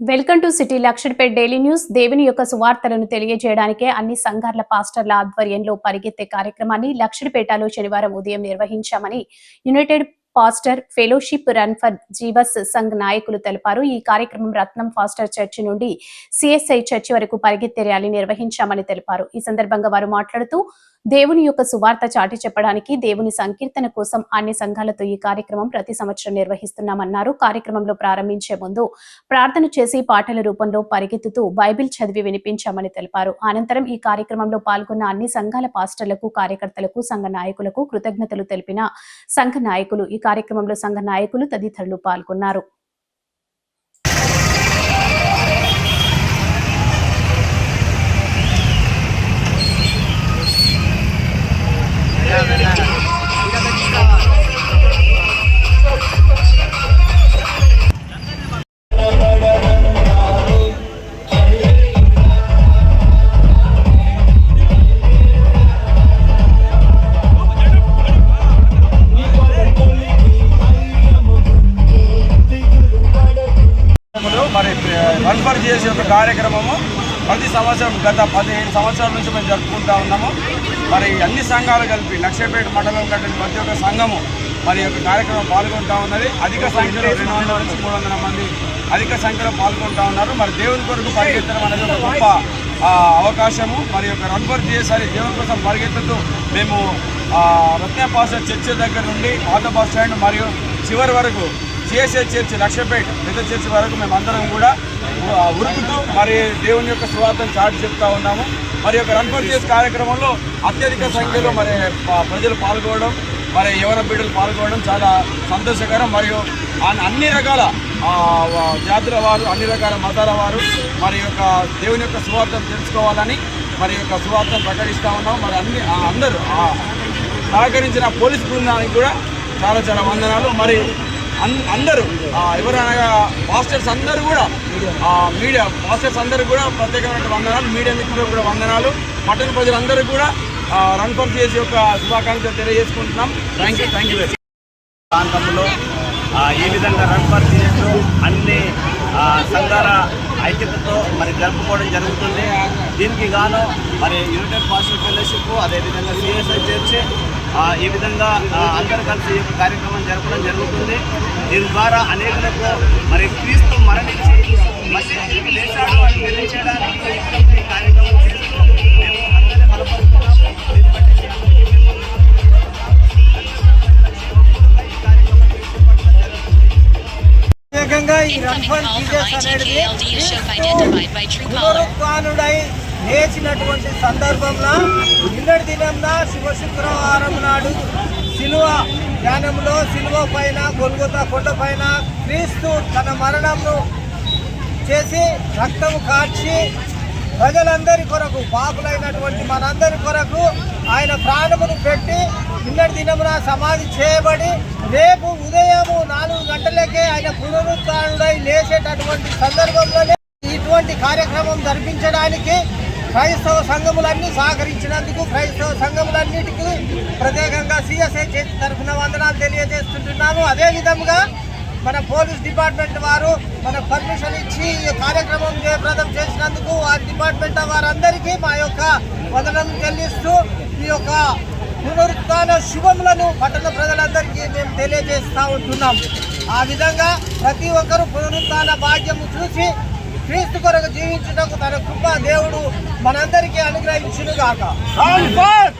Welcome to city Luxettipet daily news. దేవుని యొక్క సువార్తలను తెలియజేయడానికే అన్ని సంఘాల పాస్టర్ల ఆధ్వర్యంలో పరిగెత్తే కార్యక్రమాన్ని లక్షడ్పేటలో శనివారం ఉదయం నిర్వహించామని united pastor fellowship run for Jesus Sangh నాయకులు తెలిపారు. ఈ కార్యక్రమం రత్నం ఫాస్టర్ చర్చి నుండి సిఎస్ఐ చర్చి వరకు పరిగెత్తే ర్యాలీ నిర్వహించామని తెలిపారు. ఈ సందర్భంగా వారు మాట్లాడుతూ దేవుని యొక్క సువార్త చాటి చెప్పడానికి దేవుని సంకీర్తన కోసం అన్ని సంఘాలతో ఈ కార్యక్రమం ప్రతి సంవత్సరం నిర్వహిస్తున్నామన్నారు. కార్యక్రమంలో ప్రారంభించే ముందు ప్రార్థన చేసి పాటల రూపంలో పరిగెత్తుతూ బైబిల్ చదివి వినిపించామని తెలిపారు. అనంతరం ఈ కార్యక్రమంలో పాల్గొన్న అన్ని సంఘాల పాస్టర్లకు కార్యకర్తలకు సంఘ నాయకులకు కృతజ్ఞతలు తెలిపిన సంఘ నాయకులు ఈ కార్యక్రమంలో సంఘ నాయకులు తదితరులు పాల్గొన్నారు రన్ఫర్ చేసే ఒక కార్యక్రమము ప్రతి సంవత్సరం గత పదిహేను సంవత్సరాల నుంచి మేము జరుపుకుంటా ఉన్నాము. మరి అన్ని సంఘాలు కలిపి లక్ష్యపేట మండలం కంటే ప్రతి ఒక్క సంఘము మరి యొక్క కార్యక్రమం పాల్గొంటా ఉన్నది. అధిక సంఖ్యలో రెండు వందల నుంచి మూడు వందల మంది అధిక సంఖ్యలో పాల్గొంటా ఉన్నారు. మరి దేవుని కొరకు పరిగెత్తడం అనేది ఒక గొప్ప అవకాశము. మరి యొక్క రన్ఫర్ చేసేసరి దేవుని కోసం పరిగెత్తుతూ మేము రత్నపాస చర్చ దగ్గర నుండి ఆటో బస్ స్టాండ్ మరియు చివరి వరకు చేసే చర్చి లక్ష్యపేట పెద్ద చర్చి వరకు మేమందరం కూడా ఉరుకుతూ మరి దేవుని యొక్క సువార్తను చాటి చెప్తా ఉన్నాము. మరి యొక్క రన్ఫర్ చేసే కార్యక్రమంలో అత్యధిక సంఖ్యలో మరి ప్రజలు పాల్గొనడం మరి యవన బిడ్డలు పాల్గొనడం చాలా సంతోషకరం. మరియు అన్- అన్ని రకాల జాతుల వారు అన్ని రకాల మతాల వారు మరి యొక్క దేవుని యొక్క సువార్తను తెలుసుకోవాలని మరి యొక్క సువార్తను ప్రకటిస్తూ ఉన్నాం మరి అన్ని అందరూ సహకరించిన పోలీస్ బృందానికి కూడా చాలా చాలా వందనాలు. మరి అందరూ ఎవరనగా పాస్టర్స్ అందరూ కూడా మీడియా పాస్టర్స్ అందరూ కూడా ప్రత్యేకమైన వందనాలు. మీడియా మిత్రులకు కూడా వందనాలు. పట్టణ ప్రజలందరూ కూడా రన్ ఫర్ చేసి యొక్క శుభాకాంక్షలు తెలియజేసుకుంటున్నాం. Thank you thank you very ప్రాంతంలో ఈ విధంగా రన్ ఫర్ చేస్తూ అన్ని సంఘాల ఐక్యతతో మరి జరుపుకోవడం జరుగుతుంది. దీనికి గాను మరి యునైటెడ్ పాస్టర్ ఫెలోషిప్ అదేవిధంగా సిఎస్ఐ చర్చ్ ఈ విధంగా అందరూ కలిసి ఈ యొక్క కార్యక్రమం జరపడం జరుగుతుంది. దీని ద్వారా అనేకులకు మరి క్రీస్తు మరణించి మళ్ళీ తిరిగి లేచాడు అని తెలియచేయడానికి ఈ కార్యక్రమం చేస్తూ మేము అందరినీ బలపరుస్తున్నాము దీన్ని బట్టి మీ అందరికీ మేము ప్రత్యేకంగా ఈ రన్ ఫర్ జీసస్ అనేది పునరుత్నుడై లేచినటువంటి సందర్భంలో నిన్నటి దినంన శివ శుక్రవారం నాడు శిలువ ధ్యానంలో శిలువ పైన గొలుగుత కొండ పైన క్రీస్తు తన మరణంను చేసి రక్తము కార్చి ప్రజలందరి కొరకు పాపులైనటువంటి మనందరి కొరకు ఆయన ప్రాణమును పెట్టి నిన్నటి దినమున సమాధి చేయబడి రేపు ఉదయము నాలుగు గంటలకే ఆయన పునరుత్డై లేచేటటువంటి సందర్భంలోనే ఇటువంటి కార్యక్రమం జరిపించడానికి క్రైస్తవ సంఘములన్నీ సహకరించినందుకు క్రైస్తవ సంఘములన్నిటికీ ప్రత్యేకంగా సిఎస్ఐ చేతి తరఫున వందనాలు తెలియజేస్తుంటున్నాము. అదే విధంగా మన పోలీస్ డిపార్ట్మెంట్ వారు మన పర్మిషన్ ఇచ్చి ఈ కార్యక్రమం జయప్రదం చేసినందుకు ఆ డిపార్ట్మెంట్ వారందరికీ మా యొక్క వందనం చెల్లిస్తూ ఈ యొక్క పునరుత్న శుభములను పట్టణ ప్రజలందరికీ మేము తెలియజేస్తూ ఉంటున్నాం. ఆ విధంగా ప్రతి ఒక్కరూ పునరుత్న భాగ్యము చూసి క్రీస్తు కొరకు జీవించడానికి తన కృప దేవుడు మనందరికీ అనుగ్రహించును గాక